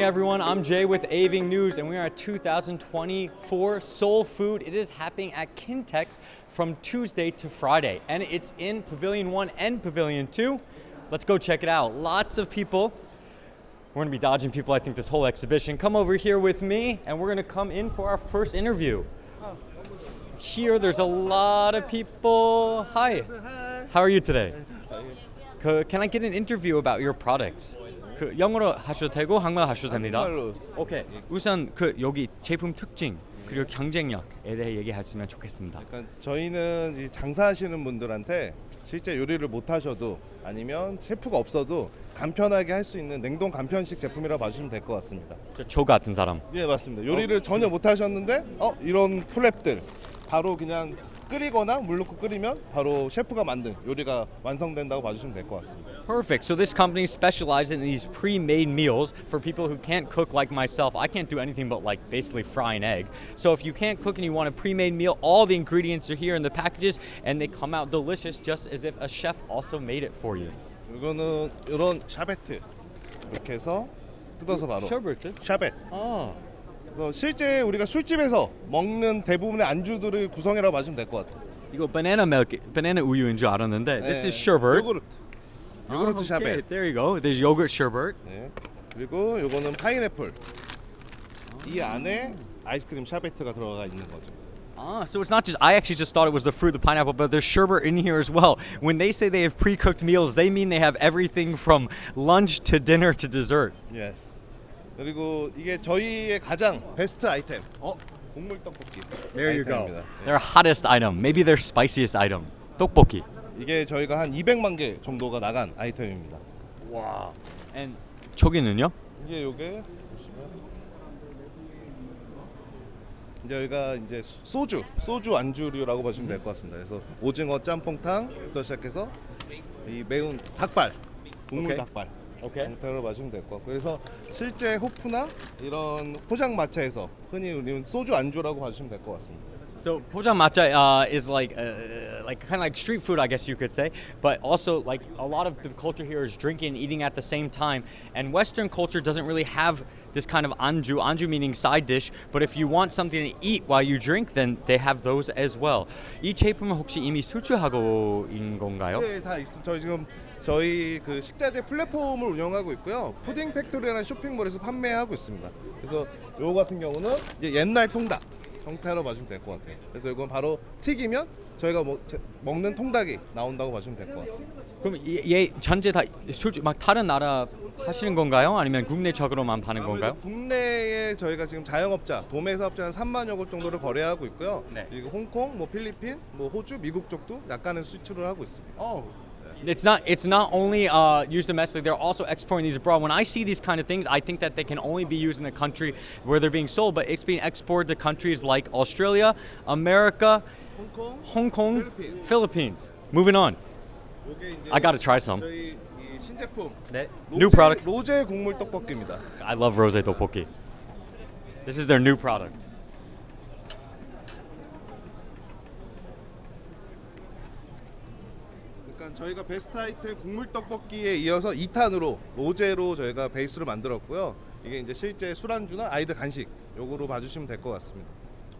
everyone. I'm Jay with Aving News, and we are at 2024 Soul Food. It is happening at Kintex from Tuesday to Friday, and it's in Pavilion 1 and Pavilion 2. Let's go check it out. Lots of people. We're gonna be dodging people, I think, this whole exhibition. Come over here with me, and we're gonna come in for our first interview. Here, there's a lot of people. Hi. How are you today? can I get an interview about your products? 그 영어로 하셔도 되고 한국말로 하셔도 됩니다. 한국말로. 오케이. 우선 그 여기 제품 특징 그리고 경쟁력에 대해 얘기했으면 좋겠습니다. 그러니까 저희는 이 장사하시는 분들한테 실제 요리를 못 하셔도 아니면 셰프가 없어도 간편하게 할 수 있는 냉동 간편식 제품이라고 봐주시면 될 것 같습니다. 저, 저 같은 사람. 예 맞습니다. 요리를 전혀 못 하셨는데 어 이런 플랩들 바로 그냥 끓이거나 물 넣고 끓이면 바로 셰프가 만든 요리가 완성된다고 봐주시면 될 것 같습니다. Perfect. So this company specializes in these pre-made meals for people who can't cook like myself. I can't do anything but like basically fry an egg. So if you can't cook and you want a pre-made meal, all the ingredients are here in the packages and they come out delicious just as if a chef also made it for you. 이거는 이런 샤베트 이렇게 해서 뜯어서 바로 셔베트? 샤베트. 아. 그래서 실제 우리가 술집에서 먹는 대부분의 안주들을 구성이라고 봐주시면 될 것 같아요. 이거 바나나 milk, 바나나 우유인 줄 알았는데 this is 네, sherbet. 요구르트. 요구르트 Ah, 샤베트. okay, There you go. There's yogurt sherbet. 네. 그리고 요거는 파인애플. 이 안에 아이스크림 샤베트가 들어가 있는 거죠. Ah, so it's not just. I actually just thought it was the fruit, the pineapple, but there's sherbet in here as well. When they say they have pre-cooked meals, they mean they have everything from lunch to dinner to dessert. 예스. 그리고 이게 저희의 가장 베스트 아이템. Oh, 국물 떡볶이. there you go. 아이템입니다. 예. Their hottest item, maybe their spiciest item. 떡볶이. 이게 저희가 한 200만 개 정도가 나간 아이템입니다. Wow. And 저기는요? 이게 요게 보시면 이제 여기가 이제 수- 소주, 소주 안주류라고 보시면 될 것 같습니다. 그래서 오징어 짬뽕탕부터 시작해서 이 매운 닭발, 국물 오케이. 닭발 오케이. 형태로 마시면 될 것 같고 그래서 실제 호프나 이런 포장마차에서 흔히 우리는 소주 안주라고 봐주시면 될 것 같습니다. So 포장마차 uh, is like uh, like kind of like street food, I guess you could say, but also like a lot of the culture here is drinking and eating at the same time. And Western culture doesn't really have this kind of anju, anju meaning side dish. But if you want something to eat while you drink, then they have those as well. 이 제품은 혹시 이미 수출하고인 건가요? 네, 다 있습니다. 저희 지금 저희 그 식자재 플랫폼을 운영하고 있고요. 푸딩 팩토리라는 쇼핑몰에서 판매하고 있습니다. 그래서 요거 같은 경우는 이제 옛날 통닭 형태로 봐주면 될 것 같아요. 그래서 이건 바로 튀기면 저희가 먹, 제- 먹는 통닭이 나온다고 봐주면 될 것 같습니다. 그럼 얘, 얘 전체 다 수출 막 다른 나라 하시는 건가요? 아니면 국내적으로만 파는 아무래도 건가요? 국내에 저희가 지금 자영업자, 도매 사업자 한 3만여 곳 정도를 거래하고 있고요. 네. 그리고 홍콩, 뭐 필리핀, 뭐 호주, 미국 쪽도 약간은 수출을 하고 있습니다. Oh. It's not. It's not only uh, used domestically. They're also exporting these abroad. When I see these kind of things, I think that they can only be used in the country where they're being sold, but it's being exported to countries like Australia, America, 홍콩, Hong Kong, Philippines. Philippines. Moving on. 요게 이제 I gotta try some. 저희 이 신제품 New product. 로제 국물 떡볶이입니다. I love rose tteokbokki. This is their new product. 그러니까 저희가 베스트 아이템 국물 떡볶이에 이어서 2탄으로 로제로 저희가 베이스로 만들었고요. 이게 이제 실제 술안주나 아이들 간식 요거로 봐주시면 될 것 같습니다.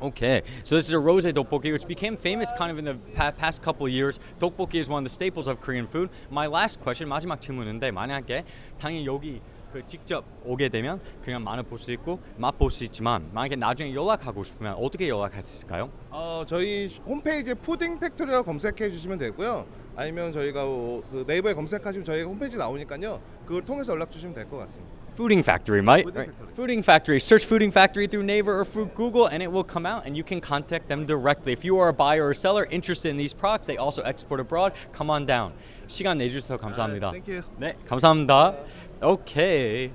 Okay, so this is a rose tteokbokki, which became famous kind of in the pa- past couple of years. Tteokbokki is one of the staples of Korean food. My last question, 마지막 질문인데 만약에 당연히 여기 그 직접 오게 되면 그냥 많이 볼 수 있고 맛볼 수 있지만 만약에 나중에 연락하고 싶으면 어떻게 연락할 수 있을까요? 어, 저희 홈페이지에 푸딩 팩토리라고 검색해 주시면 되고요. 아니면 저희가 어, 그 네이버에 검색하시면 저희 홈페이지 나오니까요. 그걸 통해서 연락 주시면 될 것 같습니다. Fooding Factory, right? Fooding Right. Factory. Fooding Factory. Search Fooding Factory through Naver or through Google, and it will come out, and you can contact them directly. If you are a buyer or seller interested in these products, they also export abroad. Come on down. 시간 내주셔서 감사합니다. thank you. 네, 감사합니다. Okay.